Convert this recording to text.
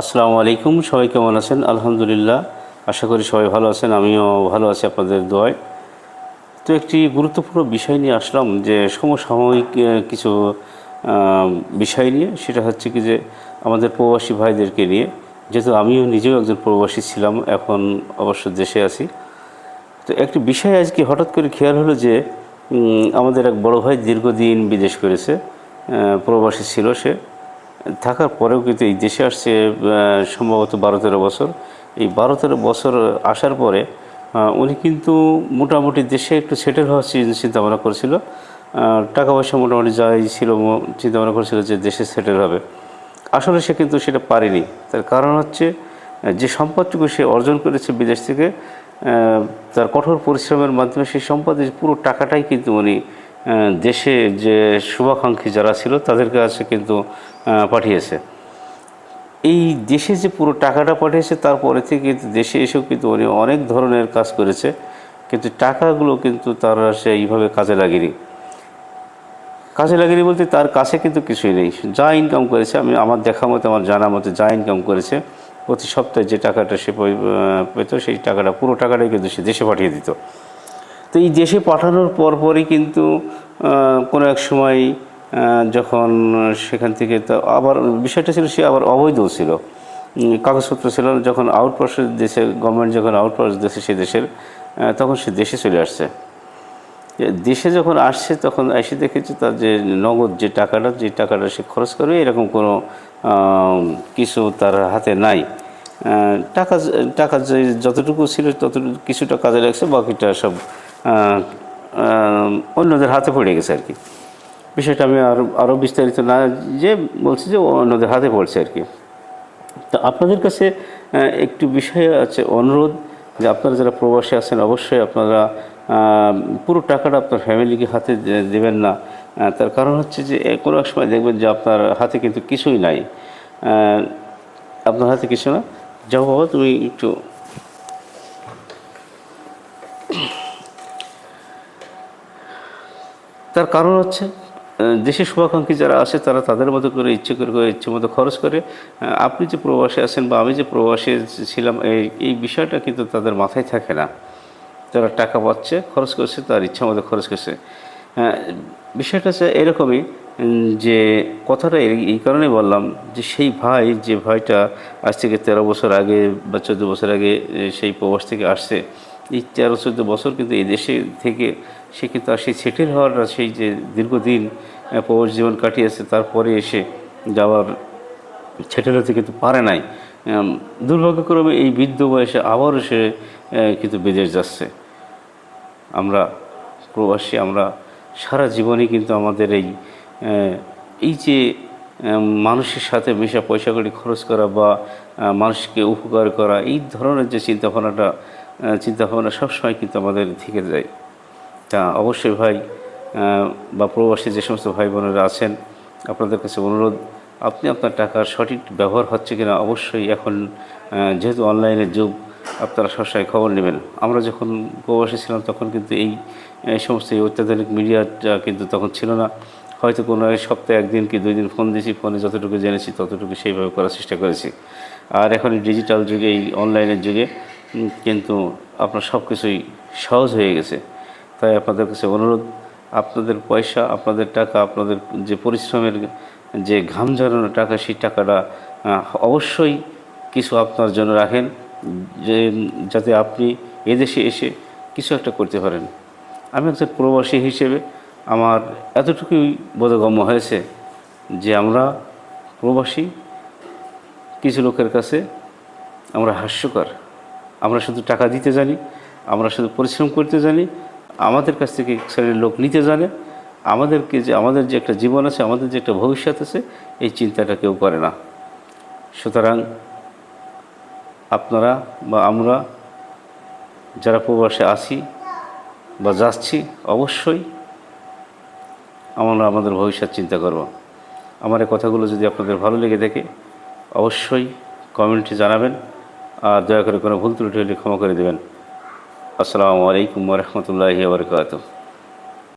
আসসালামু আলাইকুম, সবাই কেমন আছেন? আলহামদুলিল্লাহ, আশা করি সবাই ভালো আছেন, আমিও ভালো আছি আপনাদের দোয়ায়। তো একটি গুরুত্বপূর্ণ বিষয় নিয়ে আসলাম যে সমসাময়িক কিছু বিষয় নিয়ে, সেটা হচ্ছে কি যে আমাদের প্রবাসী ভাইদেরকে নিয়ে। যেহেতু আমিও নিজেও একজন প্রবাসী ছিলাম, এখন অবশ্য দেশে আছি। তো একটি বিষয় আজকে হঠাৎ করে খেয়াল হলো যে আমাদের এক বড় ভাই দীর্ঘদিন বিদেশ করেছে প্রবাসী ছিল সে। থাকার পরেও কিন্তু এই দেশে আসছে সম্ভবত বারো তেরো বছর। এই বারো তেরো বছর আসার পরে উনি কিন্তু মোটামুটি দেশে একটু সেটেল হওয়ার চি- চিন্তা ভাবনা করেছিল। টাকা পয়সা মোটামুটি যাই ছিল, ম- চিন্তা ভাবনা করেছিল যে দেশে সেটেল হবে। আসলে সে কিন্তু সেটা পারেনি। তার কারণ হচ্ছে যে সম্পদটুকু সে অর্জন করেছে বিদেশ থেকে তার কঠোর পরিশ্রমের মাধ্যমে সেই সম্পদের পুরো টাকাটাই কিন্তু উনি দেশে যে শুভাকাঙ্ক্ষী যারা ছিল তাদের কাছে কিন্তু পাঠিয়েছে। এই দেশে যে পুরো টাকাটা পাঠিয়েছে তারপরে থেকে কিন্তু দেশে এসেও কিন্তু উনি অনেক ধরনের কাজ করেছে, কিন্তু টাকাগুলো কিন্তু তারা সে এইভাবে কাজে লাগেনি। কাজে লাগেনি বলতে তার কাছে কিন্তু কিছুই নেই। যা ইনকাম করেছে, আমি আমার দেখা মতো, আমার জানা মতো যা ইনকাম করেছে, প্রতি সপ্তাহে যে টাকাটা সে পেত, সেই টাকাটা, পুরো টাকাটাই কিন্তু সে দেশে পাঠিয়ে দিত। তো এই দেশে পাঠানোর পরপরই কিন্তু কোনো এক সময় যখন সেখান থেকে তো আবার বিষয়টা ছিল সে আবার অবৈধও ছিল। কাগজপত্র ছিল যখন আউটপাস দেশে গভর্নমেন্ট যখন আউটপাস দেশে, সে দেশের তখন সে দেশে চলে আসছে। দেশে যখন আসছে, তখন এসে দেখেছে তার যে নগদ যে টাকাটা যে টাকাটা সে খরচ করবে, এরকম কোনো কিছু তার হাতে নাই। টাকা টাকা যে যতটুকু ছিল ততটুকু কিছুটা কাজে লাগছে, বাকিটা সব অন্যদের হাতে পড়ে গেছে আর কি। বিষয়টা আমি আরও আরও বিস্তারিত না যে বলছি যে অন্যদের হাতে পড়ছে আর কি। তো আপনাদের কাছে একটু বিষয় আছে অনুরোধ যে আপনারা যারা প্রবাসী আছেন, অবশ্যই আপনারা পুরো টাকাটা আপনার ফ্যামিলিকে হাতে দেবেন না। তার কারণ হচ্ছে যে কোনো এক সময় দেখবেন যে আপনার হাতে কিন্তু কিছুই নাই। আপনার হাতে কিছু না। যাও বাবা, তুমি একটু তার কারণ হচ্ছে দেশের শুভাকাঙ্ক্ষী যারা আসে তারা তাদের মতো করে ইচ্ছে করে ইচ্ছে মতো খরচ করে আপনি যে প্রবাসে আছেন বা আমি যে প্রবাসে ছিলাম, এই বিষয়টা কিন্তু তাদের মাথায় থাকে না। তারা টাকা পাচ্ছে, খরচ করছে, তার ইচ্ছা মতো খরচ করছে। বিষয়টা হচ্ছে এরকমই যে কথাটা এই কারণে বললাম যে সেই ভাই, যে ভাইটা আজ থেকে তেরো বছর আগে বা চোদ্দ বছর আগে সেই প্রবাস থেকে আসছে এই তেরো চোদ্দ বছর কিন্তু এই দেশে থেকে সে কিন্তু আর সেই সেটেল হওয়ার না সেই যে দীর্ঘদিন প্রবাস জীবন কাটিয়েছে, তারপরে এসে যাওয়ার সেটেল হতে কিন্তু পারে নাই। দুর্ভাগ্যক্রমে এই বৃদ্ধ বয়সে আবারও সে কিন্তু বিদেশ যাচ্ছে। আমরা প্রবাসী, আমরা সারা জীবনই কিন্তু আমাদের এই এই যে মানুষের সাথে মেশা পয়সা খরচ করা বা মানুষকে উপকার করা, এই ধরনের যে চিন্তাভাবনাটা চিন্তাভাবনা সবসময় কিন্তু আমাদের থেকে যায়। তা অবশ্যই ভাই বা প্রবাসী যে সমস্ত ভাই বোনেরা আছেন, আপনাদের কাছে অনুরোধ, আপনি আপনার টাকার সঠিক ব্যবহার হচ্ছে কিনা অবশ্যই এখন যেহেতু অনলাইনের যুগ, আপনারা সবসময় খবর নেবেন। আমরা যখন প্রবাসী ছিলাম তখন কিন্তু এই সমস্ত এই অত্যাধুনিক মিডিয়াটা কিন্তু তখন ছিল না। হয়তো কোনো সপ্তাহে, একদিন কি দুই দিন ফোন দিয়েছি, ফোনে যতটুকু জেনেছি ততটুকু সেইভাবে করার চেষ্টা করেছি। আর এখন ডিজিটাল যুগে, এই অনলাইনের যুগে কিন্তু আপনার সব কিছুই সহজ হয়ে গেছে। তাই আপনাদের কাছে অনুরোধ, আপনাদের পয়সা, আপনাদের টাকা, আপনাদের যে পরিশ্রমের যে ঘাম ঝরানো টাকা, সেই টাকাটা অবশ্যই কিছু আপনার জন্য রাখেন, যে, যাতে আপনি এদেশে এসে কিছু একটা করতে পারেন। আমি একজন প্রবাসী হিসেবে আমার এতটুকুই বোধগম্য হয়েছে যে আমরা প্রবাসী, কিছু লোকের কাছে আমরা হাস্যকর। আমরা শুধু টাকা দিতে জানি, আমরা শুধু পরিশ্রম করতে জানি, আমাদের কাছ থেকে শ্রেণির লোক নিতে জানে, আমাদেরকে যে, আমাদের যে একটা জীবন আছে, আমাদের যে একটা ভবিষ্যৎ আছে, এই চিন্তাটা কেউ করে না। সুতরাং আপনারা বা আমরা যারা প্রবাসে আছি বা যাচ্ছি, অবশ্যই আমরা আমাদের ভবিষ্যৎ চিন্তা করব। আমার এই কথাগুলো যদি আপনাদের ভালো লেগে থাকে, অবশ্যই কমেন্টে জানাবেন। আর দয়া করে কোনো ভুল ত্রুটি হলে ক্ষমা করে দেবেন। আসসালামু আলাইকুম রহমতুল্লাহি বারকাতুহ।